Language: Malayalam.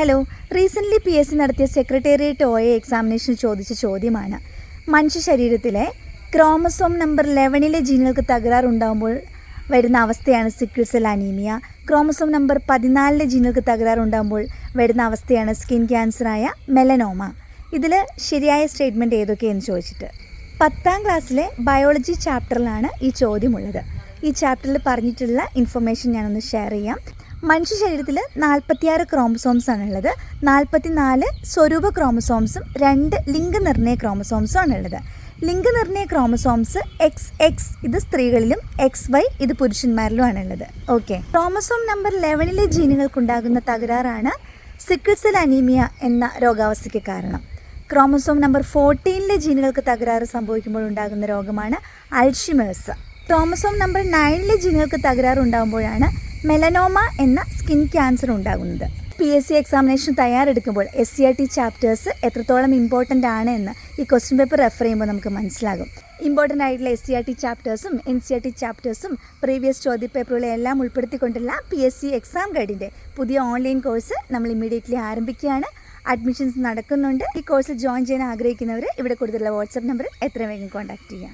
Hello recently P S C നടത്തിയ സെക്രട്ടേറിയറ്റ് ഒ എ എക്സാമിനേഷൻ ചോദിച്ച ചോദ്യമാണ്. മനുഷ്യ ശരീരത്തിലെ ക്രോമസോം നമ്പർ ലെവനിലെ ജീനുകൾക്ക് തകരാറുണ്ടാകുമ്പോൾ വരുന്ന അവസ്ഥയാണ് sickle cell anaemia chromosome number പതിനാലിലെ ജീനുകൾക്ക് തകരാറുണ്ടാകുമ്പോൾ വരുന്ന അവസ്ഥയാണ് സ്കിൻ ക്യാൻസറായ മെലനോമ ഇതിൽ ശരിയായ സ്റ്റേറ്റ്മെന്റ് ഏതൊക്കെയെന്ന് ചോദിച്ചിട്ട്. പത്താം ക്ലാസ്സിലെ ബയോളജി ചാപ്റ്ററിലാണ് ഈ ചോദ്യമുള്ളത്. ഈ ചാപ്റ്ററിൽ പറഞ്ഞിട്ടുള്ള ഇൻഫർമേഷൻ ഞാനൊന്ന് ഷെയർ ചെയ്യാം. മനുഷ്യ ശരീരത്തിൽ നാൽപ്പത്തിയാറ് ക്രോമസോംസ് ആണുള്ളത്. നാൽപ്പത്തി നാല് സ്വരൂപ ക്രോമസോംസും രണ്ട് ലിംഗനിർണയ ക്രോമസോംസും ആണുള്ളത്. ലിംഗനിർണയ ക്രോമസോംസ് എക്സ് എക്സ് ഇത് സ്ത്രീകളിലും എക്സ് വൈ ഇത് പുരുഷന്മാരിലും ഉള്ളത് ഓക്കെ ക്രോമസോം നമ്പർ ലെവനിലെ ജീനുകൾക്കുണ്ടാകുന്ന തകരാറാണ് സിക്കിൾ സെൽ അനീമിയ എന്ന രോഗാവസ്ഥയ്ക്ക് കാരണം. ക്രോമസോം നമ്പർ ഫോർട്ടീനിലെ ജീനുകൾക്ക് തകരാറ് സംഭവിക്കുമ്പോൾ ഉണ്ടാകുന്ന രോഗമാണ് അൾഷിമേഴ്സ്. ക്രോമസോം നമ്പർ നയനിലെ ജീനുകൾക്ക് തകരാറ് ഉണ്ടാകുമ്പോഴാണ് മെലനോമ എന്ന സ്കിൻ ക്യാൻസർ ഉണ്ടാകുന്നത്. പി എസ് സി എക്സാമിനേഷൻ തയ്യാറെടുക്കുമ്പോൾ S C R T chapters എത്രത്തോളം ഇമ്പോർട്ടന്റ് ആണ് എന്ന് ഈ ക്വസ്റ്റ്യൻ പേപ്പർ റെഫർ ചെയ്യുമ്പോൾ നമുക്ക് മനസ്സിലാകും. ഇമ്പോർട്ടന്റ് ആയിട്ടുള്ള എസ് സി ആർ ടി ചാപ്റ്റേഴ്സും എൻ സി ആർ ടി ചാപ്റ്റേഴ്സും പ്രീവിയസ് ചോദ്യപേപ്പറുകളെ എല്ലാം ഉൾപ്പെടുത്തിക്കൊണ്ടുള്ള പി എസ് സി എക്സാം ഗൈഡിന്റെ പുതിയ ഓൺലൈൻ കോഴ്സ് നമ്മൾ ഇമ്മീഡിയറ്റ്ലി ആരംഭിക്കുകയാണ്. അഡ്മിഷൻസ് നടക്കുന്നുണ്ട്. ഈ കോഴ്സിൽ ജോയിൻ ചെയ്യാൻ ആഗ്രഹിക്കുന്നവർ ഇവിടെ കൊടുത്തുള്ള വാട്സപ്പ് നമ്പറിൽ എത്രയും വേഗം കോൺടാക്ട് ചെയ്യാം.